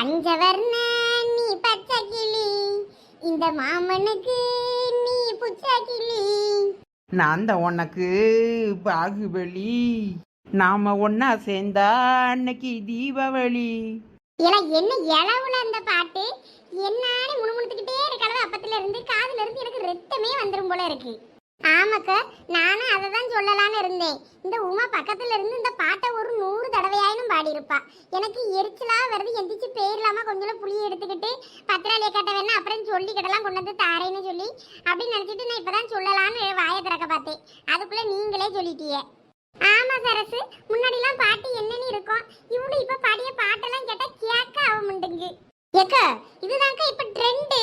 பஞ்சவர்ண நீ பச்சை கிளி இந்த மாமனுக்கு நீ புச்சை கிளி நான் தான் உனக்கு பாகுபலி நாம ஒன்னா சேர்ந்தா அன்னைக்கு தீபாவளி. ஏல என்ன இளவுல அந்த பாட்டு என்னானே முணுமுணுத்துக்கிட்டே இருக்கலாம் அப்பத்துல இருந்து காதுல இருந்து எனக்கு ரத்தமே வந்துரும் போல இருக்கு. ஆமாக்க நானும் அதை தான் சொல்லலாம்னு இருந்தேன். இந்த உமா பக்கத்துல இருந்து இந்த பாட்டை ஒரு நூறு தடவையாயினும் பாடியிருப்பா. எனக்கு எரிச்சலா வருது எந்திரிச்சு பேர்லாமா கொஞ்சம் புளியை எடுத்துக்கிட்டு பத்திராளியை கட்ட வேணா அப்புறம் சொல்லிக்கிட்டலாம் கொண்டு வந்து தாரேன்னு சொல்லி. அப்படின்னு நினச்சிட்டு நான் இப்பதான் சொல்லலாம்னு வாயை திறக்க பார்த்தேன். அதுக்குள்ள நீங்களே சொல்லிட்டீங்க. ஆமா சரசு முன்னாடிலாம் பாட்டு என்னன்னு இருக்கும். இவங்க இப்ப பாடிய பாட்டெல்லாம் கேட்டா கேட்க ஆக மாட்டேங்குது. ஏக்க இதுதான்க்கா இப்ப ட்ரெண்டு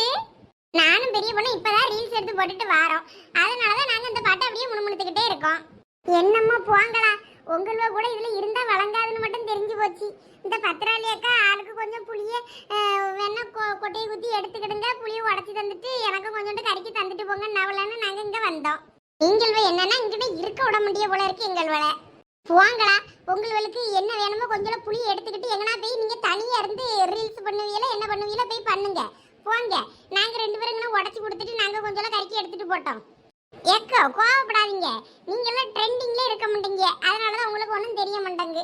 நானும் பெரிய பொண்ணு இப்பதான் ரீல்ஸ் எடுத்து போட்டுட்டு வாரோம். அதனாலதான் நாங்க இந்த பாட்டை அப்படியே முணுமுணுத்துக்கிட்டே இருக்கோம். என்னம்மா போங்களா உங்களோ கூட இதுல இருந்தா வழங்காதுன்னு மட்டும் தெரிஞ்சு போச்சு. இந்த பத்திராளி அக்கா ஆளுக்கு கொஞ்சம் புளிய வேணால் வேணா கொ- கொட்டையை குத்தி எடுத்துக்கிடுங்க புளியை உடச்சி தந்துட்டு எனக்கும் கொஞ்சோண்டு கறிக்கு தந்துட்டு போங்க நவலன்னு நாங்க இங்க வந்தோம். எங்கள்வ என்னன்னா இங்கிட்ட இருக்க விட முடிய போல இருக்கு எங்கள்வள போங்களா உங்களுக்கு என்ன வேணுமோ கொஞ்சம் புளி எடுத்துக்கிட்டு எங்கனா போய் நீங்க தனியா இருந்து ரீல்ஸ் பண்ணுவீங்களா என்ன பண்ணுவீங்களா போய் பண்ணுங்க. போங்க நாங்க ரெண்டு பேரும் உடச்சி கொடுத்துட்டு நாங்க கொஞ்சம் கறிக்கு எடுத்துட்டு போட்டோம். ஏக்கோ கோவப்படாதீங்க. நீங்க எல்லாம் ட்ரெண்டிங்ல இருக்க மாட்டீங்க. அதனாலதான் உங்களுக்கு ஒன்றும் தெரிய மாட்டேங்க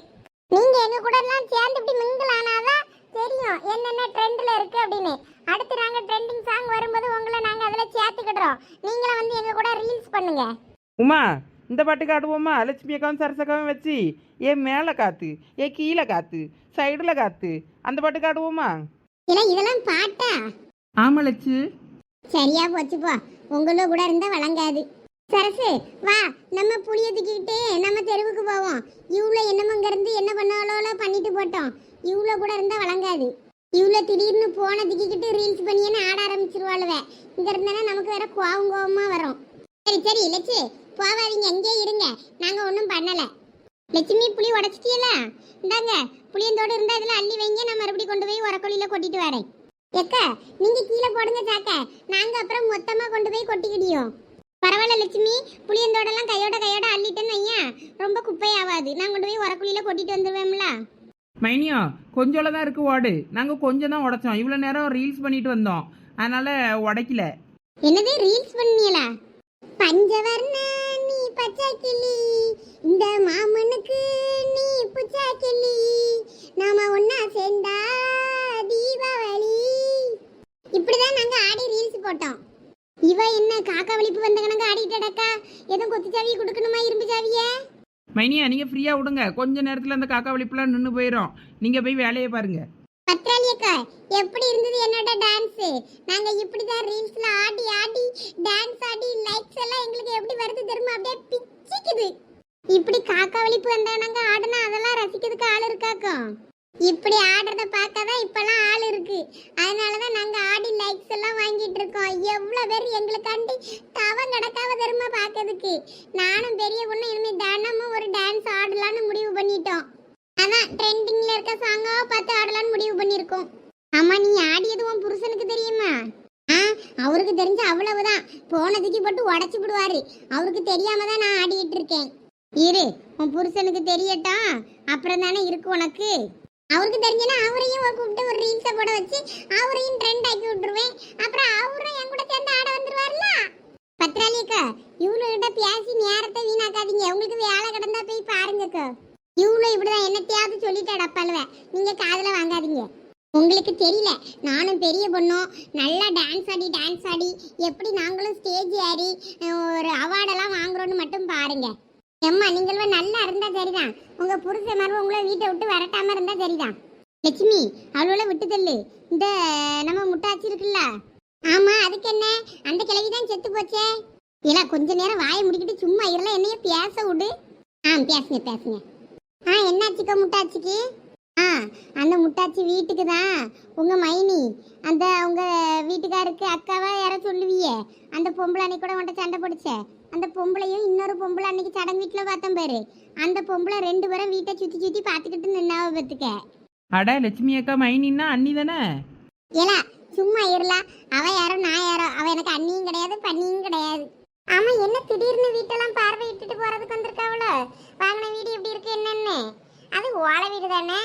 நீங்க எங்க கூட எல்லாம் சேர்ந்து இப்படி மிங்கிள் ஆனாதான் தெரியும் என்னென்ன ட்ரெண்ட்ல இருக்கு அப்படின்னு. அடுத்து நாங்க ட்ரெண்டிங் சாங் வரும்போது உங்களை நாங்க அதுல சேர்த்துக்கிடுறோம். நீங்களும் வந்து எங்க கூட ரீல்ஸ் பண்ணுங்க. உமா இந்த பாட்டுக்கு ஆடுவோமா லட்சுமி அக்காவும் சரசக்காவும் வச்சு. ஏன் மேலே காத்து ஏன் கீழே காத்து சைடில் காத்து. அந்த பாட்டுக்கு ஆடுவோமா இல்ல இதெல்லாம் பாட்டா? ஆமா லட்சு. சரியா போச்சு போ. உங்களோ கூட இருந்தா வழங்காது. சரசு வா நம்ம புளிய தூக்கிக்கிட்டு நம்ம தெருவுக்கு போவோம். இவ்வளோ என்னமோ இங்க இருந்து என்ன பண்ணாலோ பண்ணிட்டு போட்டோம். இவ்வளோ கூட இருந்தா வழங்காது. இவ்வளோ திடீர்னு போன தூக்கிக்கிட்டு ரீல்ஸ் பண்ணியேன்னு ஆட ஆரம்பிச்சிருவாளுவ. இங்க இருந்தானே நமக்கு வேற கோவம் கோவமா வரும். சரி சரி லட்சு போவாதீங்க அங்கேயே இருங்க. நாங்க ஒன்றும் பண்ணல. லட்சுமி புளி உடச்சிட்டியல? இந்தாங்க புளியந்தோடு இருந்தா இதில் அள்ளி வைங்க. நான் மறுபடியும் கொண்டு போய் உரக்கொல்லியில கொட்டிட்டு வரேன். எக்க நீங்க கீழே போடுங்க சாக்க நாங்க அப்புறம் மொத்தமா கொண்டு போய் கொட்டிக்கிடியோம். பரவாயில்ல லட்சுமி புளியந்தோடெல்லாம் கையோட கையோட அள்ளிட்டேன்னு வையேன். ரொம்ப குப்பையாவாது. நான் கொண்டு போய் உரக்குழியில கொட்டிட்டு வந்துருவேன்ல மைனியா கொஞ்சோல தான் இருக்கு ஓடு நாங்கள் கொஞ்சம் தான் உடைச்சோம். இவ்வளோ நேரம் ரீல்ஸ் பண்ணிட்டு வந்தோம். அதனால உடைக்கல. என்னது ரீல்ஸ் பண்ணீங்களா? பஞ்சவர்ண நீ பச்சை கிளி. இந்த மாமனுக்கு நீ புச்சா கிளி. நாம ஒன்னா சேர்ந்தா இப்படிதான் நாங்க ஆடி ரீல்ஸ் போட்டோம். இவ என்ன காக்கா விழிப்பு வந்த கணக்கு ஆடிட்டடக்கா? எதுவும் கொத்து சாவி கொடுக்கணுமா இரும்பு சாவியே? மைனியா நீங்கள் ஃப்ரீயாக விடுங்க. கொஞ்ச நேரத்தில் அந்த காக்கா வலிப்புலாம் நின்று போயிடும் நீங்கள் போய் வேலையை பாருங்க. பத்ராளி அக்கா எப்படி இருந்தது என்னோட டான்ஸ் நாங்க இப்படிதான் ரீல்ஸ்ல ஆடி ஆடி டான்ஸ் ஆடி லைக்ஸ் எல்லாம் எங்களுக்கு எப்படி வருது தெரியுமா? அப்படியே பிச்சிக்குது. இப்படி காக்கா வலிப்பு வந்தா நாங்க ஆடுனா அதெல்லாம் ரசிக்கிறதுக்கு ஆள் இருக்காக்கும் இப்படி ஆடுறத பார்க்கதான் இப்பெல்லாம் ஆள் இருக்கு அதனாலதான் நாங்க ஆடி லைக்ஸ் எல்லாம் வாங்கிட்டு எவ்வளவு பேர் எங்களுக்காண்டி தவம் கிடக்காவ தருமா பார்க்கறதுக்கு? நானும் பெரிய பொண்ணு இனிமே தினமும் ஒரு டான்ஸ் ஆடலாம்னு முடிவு பண்ணிட்டோம். அதான் ட்ரெண்டிங்ல இருக்க சாங்கா பார்த்து ஆடலாம்னு முடிவு பண்ணிருக்கோம் ஆமா நீ ஆடியது உன் புருஷனுக்கு தெரியுமா? ஆ அவருக்கு தெரிஞ்ச அவ்வளவுதான். போனதுக்கு போட்டு உடச்சி விடுவாரு. அவருக்கு தெரியாம தான் நான் ஆடிட்டு இருக்கேன். இரு உன் புருஷனுக்கு தெரியட்டும். அப்புறம் தானே இருக்கு உனக்கு? அவருக்கு தெரிஞ்சனா அவரையும் கூப்பிட்டு ஒரு ரீல்ஸை போட வச்சு அவரையும் ட்ரெண்ட் ஆக்கி விட்டுருவேன். அப்புறம் அவரும் என் கூட சேர்ந்து ஆட வந்துருவார்ல பத்ராலிக்கா இவ்வளோ பேசி நேரத்தை வீணாக்காதீங்க. உங்களுக்கு வேலை கிடந்தா போய் பாருங்கக்கா இவ்வளோ இப்படிதான் என்னத்தையாவது சொல்லிட்டு பழுவ. நீங்க காதில் வாங்காதீங்க. உங்களுக்கு தெரியல நானும் பெரிய பொண்ணும் நல்லா டான்ஸ் ஆடி டான்ஸ் ஆடி எப்படி நாங்களும் ஸ்டேஜ் ஏறி ஒரு அவார்டெல்லாம் வாங்குறோன்னு மட்டும் பாருங்கள் எம்மா நீங்களும் நல்லா இருந்தா சரிதான். உங்க புருஷன் மருவ உங்களை வீட்டை விட்டு வரட்டாம இருந்தா சரிதான். லட்சுமி அவளோட விட்டு தள்ளு. இந்த நம்ம முட்டாச்சி இருக்குல்ல? ஆமா அதுக்கு என்ன? அந்த கிழவி தான் செத்து போச்சே. இல்ல கொஞ்ச நேரம் வாயை முடிக்கிட்டு சும்மா இருல என்னைய பேச விடு. ஆ பேசுங்க பேசுங்க. ஆ என்னாச்சுக்கா முட்டாச்சிக்கு? ஆ அந்த முட்டாச்சி வீட்டுக்கு தான். உங்க மைனி அந்த உங்க வீட்டுக்காருக்கு அக்காவா யாரோ சொல்லுவியே. அந்த பொம்பளை அன்னைக்கு கூட உன்ட்ட சண்டை பிடிச்சேன் அந்த பொம்பளையும் இன்னொரு பொம்பளை அன்னைக்கு சடங்கு வீட்டில் பார்த்தேன் பாரு. அந்த பொம்பளை ரெண்டு பேரும் வீட்டை சுத்தி சுத்தி பார்த்துக்கிட்டு நின்னாவ பத்துக்க அட லட்சுமி அக்கா மைனின்னா அண்ணி தானே? ஏலா சும்மா இருல அவ யாரோ நான் யாரோ. அவ எனக்கு அண்ணியும் கிடையாது பண்ணியும் கிடையாது. ஆமா என்ன திடீர்னு வீட்டெல்லாம் பார்வையிட்டுட்டு போறதுக்கு வந்திருக்காவளோ வாங்கின வீடு எப்படி இருக்கு என்னன்னு? அது ஓலை வீடு தானே?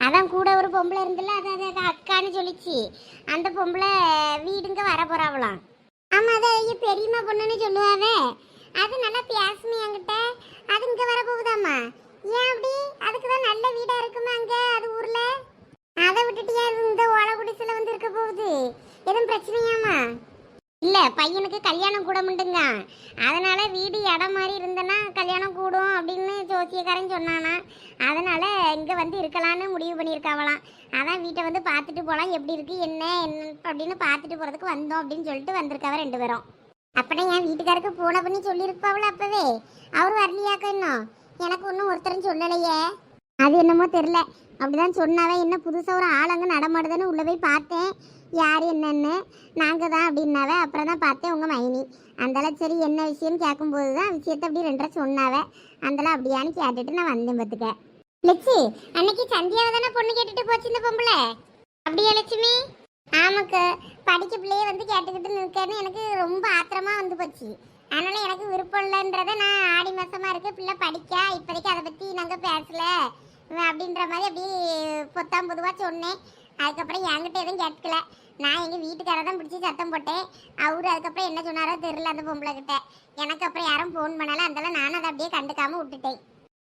அதான் கூட ஒரு பொம்பளை இருந்துல அது அது அக்கான்னு சொல்லிச்சு. அந்த பொம்பளை வீடுங்க வர போறாவலாம் ஐயோ பெரியம்மா பொண்ணுன்னு சொல்லுவாவே. அது நல்லா பேசுமே என்கிட்ட. அது இங்கே வர போகுதாம்மா? ஏன் அப்படி? அதுக்கு தான் நல்ல வீடாக இருக்குமா அங்கே அது ஊரில்? அதை விட்டுட்டு ஏன் இந்த ஓலை குடிசையில வந்து இருக்க போகுது? எதுவும் பிரச்சனையாம்மா? இல்லை பையனுக்கு கல்யாணம் கூட மட்டுங்க அதனால் வீடு இடம் மாதிரி இருந்தேன்னா கல்யாணம் கூடும் அப்படின்னு ஜோசியக்காரன் சொன்னானா. அதனால் இங்கே வந்து இருக்கலாம்னு முடிவு பண்ணியிருக்காவலாம் அதான் வீட்டை வந்து பார்த்துட்டு போகலாம் எப்படி இருக்குது என்ன என்ன அப்படின்னு பார்த்துட்டு போகிறதுக்கு வந்தோம் அப்படின்னு சொல்லிட்டு வந்திருக்காவ ரெண்டு பேரும். அப்படின்னா என் வீட்டுக்காருக்கு போன பண்ணி சொல்லியிருப்பாவில் அப்போவே? அவர் வரலையாக்க இன்னும்? எனக்கு ஒன்றும் ஒருத்தரும் சொல்லலையே. அது என்னமோ தெரில அப்படிதான் சொன்னாவே என்ன புதுசாக ஒரு ஆள் அங்கே நடமாடுதுன்னு உள்ளே போய் பார்த்தேன். யார் என்னன்னு? நாங்கள் தான் அப்படின்னாவே? அப்புறம் தான் பார்த்தேன் உங்கள் மைனி. அந்தால சரி என்ன விஷயம்னு கேட்கும்போது தான் விஷயத்தை அப்படி ரெண்டரை சொன்னாவே. அந்தால அப்படியான்னு கேட்டுட்டு நான் வந்தேன் பார்த்துக்க லட்சு அன்னைக்கு சந்தியாவை தானே பொண்ணு கேட்டுட்டு போச்சு இந்த பொம்பளை? அப்படியா லட்சுமி ஆமாக்கு. படிக்க பிள்ளையே வந்து கேட்டுக்கிட்டு நிற்கன்னு எனக்கு ரொம்ப ஆத்திரமா வந்து போச்சு. அதனால எனக்கு விருப்பம் இல்லைன்றத நான் ஆடி மாதமாக இருக்கு. பிள்ளை படிக்க இப்போதைக்கு அதை பற்றி நாங்கள் பேசலை. அப்படின்ற மாதிரி அப்படியே பொத்தாம் பொதுவாக சொன்னேன். அதுக்கப்புறம் என்கிட்ட எதுவும் கேட்கல. நான் எங்க வீட்டுக்கார தான் பிடிச்சி சத்தம் போட்டேன். அவரு அதுக்கப்புறம் என்ன சொன்னாரோ தெரியல அந்த பொம்பளை கிட்ட. எனக்கு அப்புறம் யாரும் ஃபோன் பண்ணல. அதனால நானும் அதை அப்படியே கண்டுக்காம விட்டுட்டேன்.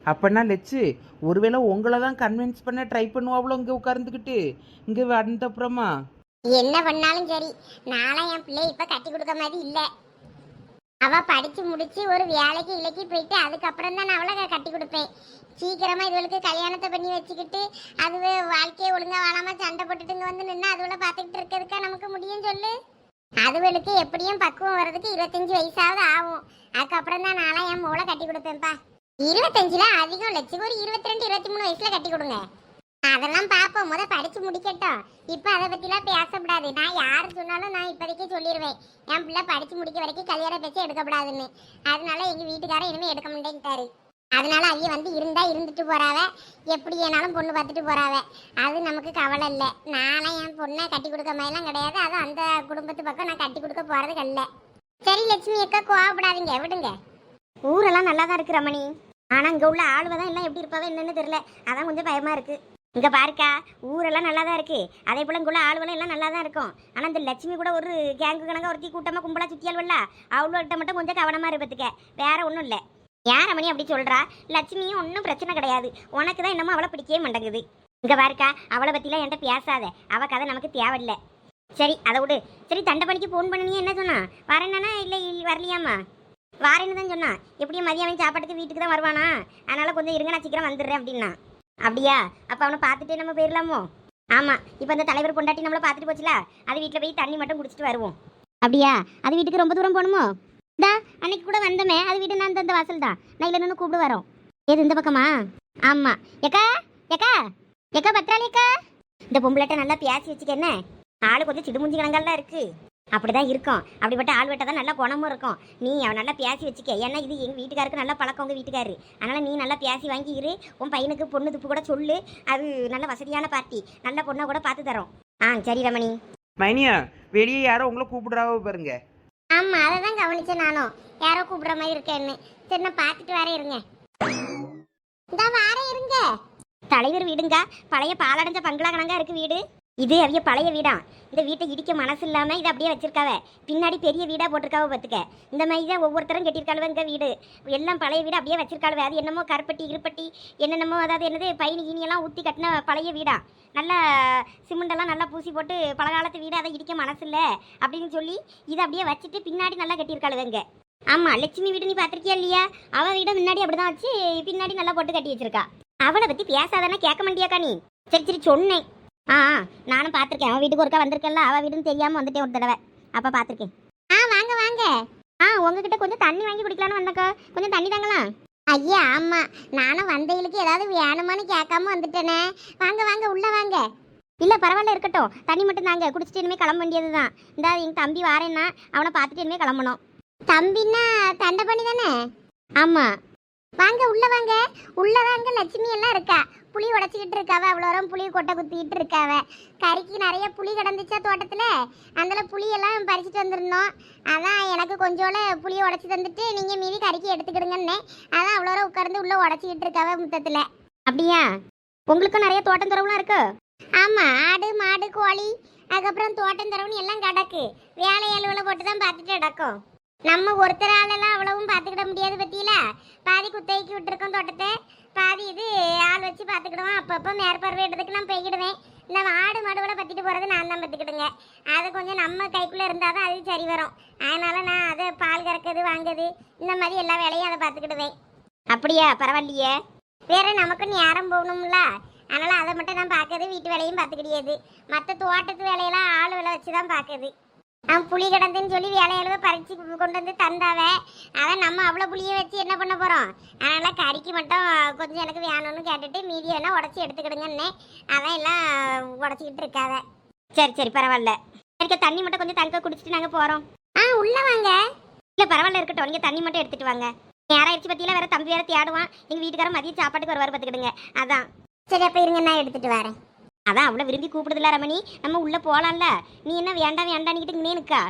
அப்பன்னா லெச்சு ஒருவேளை உங்களை தான் கன்வின்ஸ் பண்ண ட்ரை பண்ணுவாங்களோ இங்கே உட்கார்ந்துக்கிட்டு இங்கே வந்தப்புறமா? என்ன பண்ணாலும் சரி. நானும் என் பிள்ளை இப்ப கட்டி கொடுக்க மாதிரி இல்ல. அவ படிச்சு முடிச்சு ஒரு வேலைக்கு இலக்கி போயிட்டு அதுக்கப்புறம் தான் நான் அவளை கட்டி கொடுப்பேன். சீக்கிரமா இதுகளுக்கு கல்யாணத்தை பண்ணி வச்சுக்கிட்டு அது வாழ்க்கையை ஒழுங்கா வாழாம சண்டை போட்டுட்டு இங்க வந்து நின்று அதுவளை பாத்துக்கிட்டு இருக்கிறதுக்கா நமக்கு முடியும் சொல்லு. அதுவளுக்கு எப்படியும் பக்குவம் வர்றதுக்கு இருபத்தஞ்சு வயசாவது ஆகும். அதுக்கப்புறம் தான் நான்லாம் என் மூளை கட்டி கொடுப்பேன்ப்பா. இருபத்தஞ்சுல அதிகம் லட்சம் ஒரு இருபத்தி ரெண்டு இருபத்தி மூணு வயசுல கட்டி கொடுங்க. அதெல்லாம் பார்ப்போம். முத படிச்சு முடிக்கட்டும். இப்போ அதை பத்திலாம் பேசக்கூடாது நான் யார் சொன்னாலும் நான் இப்போதைக்கு சொல்லிடுவேன் என் பிள்ளை படிச்சு முடிக்க வரைக்கும் கல்யாண பேச்சு எடுக்கப்படாதுன்னு. அதனால எங்க வீட்டுக்காரர் இனிமேல் எடுக்க மாட்டேன்ட்டாரு. அதனால ஐயா வந்து இருந்தா இருந்துட்டு போறாவ. எப்படி ஏனாலும் பொண்ணு பார்த்துட்டு போறாவ. அது நமக்கு கவலை இல்லை. நானும் என் பொண்ணை கட்டி கொடுக்க மாதிரிலாம் கிடையாது. அது அந்த குடும்பத்து பக்கம் நான் கட்டி கொடுக்க போறது இல்லை சரி லட்சுமி அக்கா கோவப்படாதீங்க. விடுங்க. ஊரெல்லாம் நல்லா தான் இருக்கு ரமணி. ஆனால் இங்கே உள்ள ஆளுவ தான் எல்லாம் எப்படி இருப்பாவே என்னன்னு தெரியல. அதான் கொஞ்சம் பயமா இருக்கு. இங்கே பாருக்கா ஊரெல்லாம் நல்லா தான் இருக்குது அதே போல் இங்குள்ள ஆளுவெல்லாம் எல்லாம் நல்லா தான் இருக்கும். ஆனால் இந்த லட்சுமி கூட ஒரு கேங்கு கணக்காக ஒருத்தி கூட்டமாக கும்பலாக சுத்தியால்வல்ல அவளோட்ட மட்டும் கொஞ்சம் கவனமாக இருப்பதுக்க வேற ஒன்றும் இல்லை. ஏன் ரமணி அப்படி சொல்கிறா லட்சுமியும் ஒன்றும் பிரச்சனை கிடையாது. உனக்கு தான் என்னமோ அவளை பிடிக்கவே மாட்டேங்குது. இங்கே பாருக்கா அவளை பற்றிலாம் என்கிட்ட பேசாத. அவள் கதை நமக்கு தேவையில்லை. சரி அதை விடு. சரி தண்டப்பணிக்கு ஃபோன் பண்ணியே என்ன சொன்னா? வரேன்னா இல்லை வரலையாம்மா? வாரேன்னு தான் சொன்னான் எப்படியும் மதியம் சாப்பாட்டுக்கு வீட்டுக்கு தான் வருவானா? அதனால் கொஞ்சம் இருங்க நான் சீக்கிரம் வந்துடுறேன் அப்படின்னா. அப்படியா? அப்போ அவனை பார்த்துட்டே நம்ம போயிடலாமோ ஆமாம் இப்போ அந்த தலைவர் பொண்டாட்டி நம்மளை பார்த்துட்டு போச்சுல அது வீட்டில் போய் தண்ணி மட்டும் குடிச்சிட்டு வருவோம். அப்படியா? அது வீட்டுக்கு ரொம்ப தூரம் போகணுமோ? தா அன்னைக்கு கூட வந்தோமே அது வீடு நான் தந்த வாசல் தான். நான் இல்லை நின்று கூப்பிடு வரோம். ஏது இந்த பக்கமா? ஆமாம் எக்கா எக்கா எக்கா பத்ராளி அக்கா. இந்த பொம்பளைட்ட நல்லா பேசி வச்சுக்க என்ன? ஆளு கொஞ்சம் சிடுமுஞ்சி கணங்கள்லாம் இருக்கு. அப்படிதான் இருக்கும். அப்படிப்பட்ட ஆள் வெட்ட தான் நல்லா குணமும் இருக்கும். நீ அவன் நல்லா பேசி வச்சுக்க. ஏன்னா இது எங்கள் வீட்டுக்காருக்கு நல்லா பழக்கம் உங்கள் வீட்டுக்காரு. அதனால் நீ நல்லா பேசி வாங்கி இரு. உன் பையனுக்கு பொண்ணு துப்பு கூட சொல்லு. அது நல்ல வசதியான பார்ட்டி நல்ல பொண்ணை கூட பார்த்து தரோம். ஆ சரி ரமணி. மைனியா வெளியே யாரோ உங்களை கூப்பிடுறாவோ பாருங்க. ஆமாம் அதை தான் கவனிச்சேன் நானும். யாரோ கூப்பிடுற மாதிரி இருக்கேன்னு. சரி நான் பார்த்துட்டு வரேன் இருங்க. இந்த வாரேன் இருங்க. தலைவர் வீடுங்க. பழைய பாலடைஞ்ச பங்களா கணங்கா இருக்கு வீடு. இது அவிய பழைய வீடா? இந்த வீட்டை இடிக்க மனசு இல்லாமல் இதை அப்படியே வச்சிருக்காவ? பின்னாடி பெரிய வீடாக போட்டிருக்காவ பார்த்துக்க இந்த மாதிரி தான் ஒவ்வொருத்தரும் கட்டியிருக்காளுவ இந்த வீடு. எல்லாம் பழைய வீடு அப்படியே வச்சிருக்காளுவ. அது என்னமோ கருப்பட்டி இருப்பட்டி என்னென்னமோ அதாவது என்னது பயணி கீனியெல்லாம் ஊற்றி கட்டின பழைய வீடா? நல்லா சிமெண்டெல்லாம் நல்லா பூசி போட்டு பழங்காலத்து வீடு அதை இடிக்க மனசு இல்லை அப்படின்னு சொல்லி இதை அப்படியே வச்சுட்டு பின்னாடி நல்லா கட்டியிருக்காளுவங்க ஆமாம் லட்சுமி வீடு நீ பார்த்துருக்கியா இல்லையா? அவள் வீட முன்னாடி அப்படிதான் வச்சு பின்னாடி நல்லா போட்டு கட்டி வச்சிருக்கா. அவளை பற்றி பேசாதானே கேட்க மாட்டியாக்கா நீ? சரி சரி சொன்னேன். ஆ ஆ, நானும் பார்த்துருக்கேன். அவன் வீட்டுக்கு ஒருக்கா வந்திருக்கல அவ வீடுன்னு தெரியாம வந்துட்டேன் ஒரு தடவை. அப்ப பார்த்துருக்கேன். ஆ வாங்க வாங்க. ஆ உங்ககிட்ட கொஞ்சம் தண்ணி வாங்கி குடிக்கலாம்னு வந்தக்கா கொஞ்சம் தண்ணி தாங்கலாம். ஐயா ஆமா. நானும் வந்தைகளுக்கு ஏதாவது வேணுமான்னு கேட்காம வந்துட்டேனே. வாங்க வாங்க உள்ள வாங்க. இல்ல பரவாயில்ல இருக்கட்டும். தண்ணி மட்டும் தாங்க. குடிச்சிட்டு இனிமே கிளம்ப வேண்டியது தான் இந்த எங்க தம்பி வாரேன்னா அவனை பார்த்துட்டு இனிமே கிளம்பணும். தம்பின்னா தண்டை பண்ணி தானே? ஆமா. வாங்க உள்ள வாங்க. உள்ளதாங்க லட்சுமி எல்லாம் இருக்கா. புளி உடைச்சிக்கிட்டு இருக்காவ அவ்வளோ தூரம் புளி கொட்டை குத்திக்கிட்டு இருக்காவ. கறிக்கு நிறைய புளி கிடந்துச்சா தோட்டத்தில்? அதில் புளியெல்லாம் பறிச்சுட்டு வந்திருந்தோம். அதான் எனக்கு கொஞ்சோட புளியை உடைச்சி தந்துட்டு நீங்கள் மீதி கறிக்கு எடுத்துக்கிடுங்கன்னே. அதான் அவ்வளோ உட்கார்ந்து உள்ளே உடச்சிக்கிட்டு இருக்காவ முத்தத்தில். அப்படியா? உங்களுக்கும் நிறைய தோட்டம் துறவுலாம் இருக்கு? ஆமாம் ஆடு மாடு கோழி அதுக்கப்புறம் தோட்டம் துறவுன்னு எல்லாம் கிடக்கு. வேலை அலுவலை போட்டு தான் பார்த்துட்டு கிடக்கும். நம்ம ஒருத்தராலெல்லாம் அவ்வளவும் பார்த்துக்கிட முடியாது பத்தியில? பாதி குத்தகைக்கு விட்டுருக்கோம் தோட்டத்தை. பாதி இது ஆள் வச்சு பார்த்துக்கிடுவோம். அப்பப்போ மேற்பார்வையிடுறதுக்கு நான் போய்க்கிடுவேன். இந்த ஆடு மாடுகளை பற்றிட்டு போகிறது நான் தான் பார்த்துக்கிடுங்க. அது கொஞ்சம் நம்ம கைக்குள்ளே இருந்தால் தான் அது சரி வரும். அதனால நான் அதை பால் கறக்குது வாங்குறது இந்த மாதிரி எல்லா வேலையும் அதை பார்த்துக்கிடுவேன். அப்படியா? பரவாயில்லையே. வேற நமக்குன்னு நேரம் போகணும்ல. அதனால அதை மட்டும் தான் பார்க்கறது வீட்டு வேலையும் பார்த்துக்கிடையாது மற்ற தோட்டத்து வேலையெல்லாம் ஆள் வேலை வச்சு தான் பார்க்குது அவன் புளி கிடந்துன்னு சொல்லி வேலையளவு பறிச்சு கொண்டு வந்து தந்தாவ. அதை நம்ம அவ்வளோ புளியை வச்சு என்ன பண்ண போகிறோம் அதனால் கறிக்கு மட்டும் கொஞ்சம் எனக்கு வேணும்னு கேட்டுட்டு மீதி வேணா உடச்சி எடுத்துக்கிடுங்கன்னே அதான் எல்லாம் உடச்சிக்கிட்டு இருக்காவ. சரி சரி பரவாயில்ல. இருக்க தண்ணி மட்டும் கொஞ்சம் தங்க குடிச்சிட்டு நாங்கள் போகிறோம் ஆ உள்ள வாங்க. இல்லை பரவாயில்ல இருக்கட்டும். நீங்கள் தண்ணி மட்டும் எடுத்துகிட்டு வாங்க. நேராயிடுச்சு பற்றியெல்லாம் வேறு தம்பி வேறு தேடுவான். எங்கள் வீட்டுக்காரன் மதியம் சாப்பாட்டுக்கு வருவார் பார்த்துக்கிடுங்க அதான். சரி அப்போ இருங்க நான் எடுத்துகிட்டு வரேன். அதான் அவ்வளோ விரும்பி கூப்பிடுதுல ரமணி. நம்ம உள்ளே போகலாம்ல நீ என்ன வேண்டாம் வேண்டான்னுக்கிட்டு இங்கே நிற்கா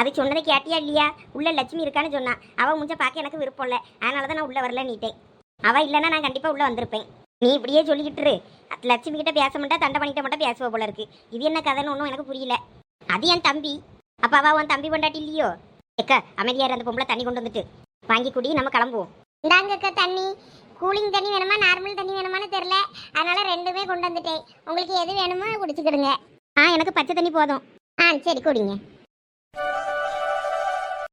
அது சொன்னதை கேட்டியா இல்லையா? உள்ள லட்சுமி இருக்கான்னு சொன்னா. அவள் முஞ்ச பார்க்க எனக்கு விருப்பம் இல்லை. அதனால தான் நான் உள்ளே வரல நீட்டேன். அவள் இல்லைன்னா நான் கண்டிப்பாக உள்ளே வந்திருப்பேன். நீ இப்படியே சொல்லிக்கிட்டுரு அது லட்சுமி கிட்ட பேச மாட்டா தண்டை பண்ணிட்ட மட்டும் பேசுவ போல இருக்கு. இது என்ன கதைன்னு ஒன்றும் எனக்கு புரியல. அது என் தம்பி. அப்போ அவள் உன் தம்பி கொண்டாட்டி இல்லையோ? ஏக்கா அமைதியார் அந்த பொம்பளை தண்ணி கொண்டு வந்துட்டு. வாங்கி குடி நம்ம கிளம்புவோம். இந்தாங்கக்கா தண்ணி. கூலிங் தண்ணி வேணுமா நார்மல் தண்ணி வேணுமான்னு தெரில அதனால ரெண்டுமே கொண்டு வந்துட்டேன். உங்களுக்கு எது வேணுமோ குடிச்சுக்கிடுங்க. ஆ எனக்கு பச்சை தண்ணி போதும். ஆ சரி குடிங்க.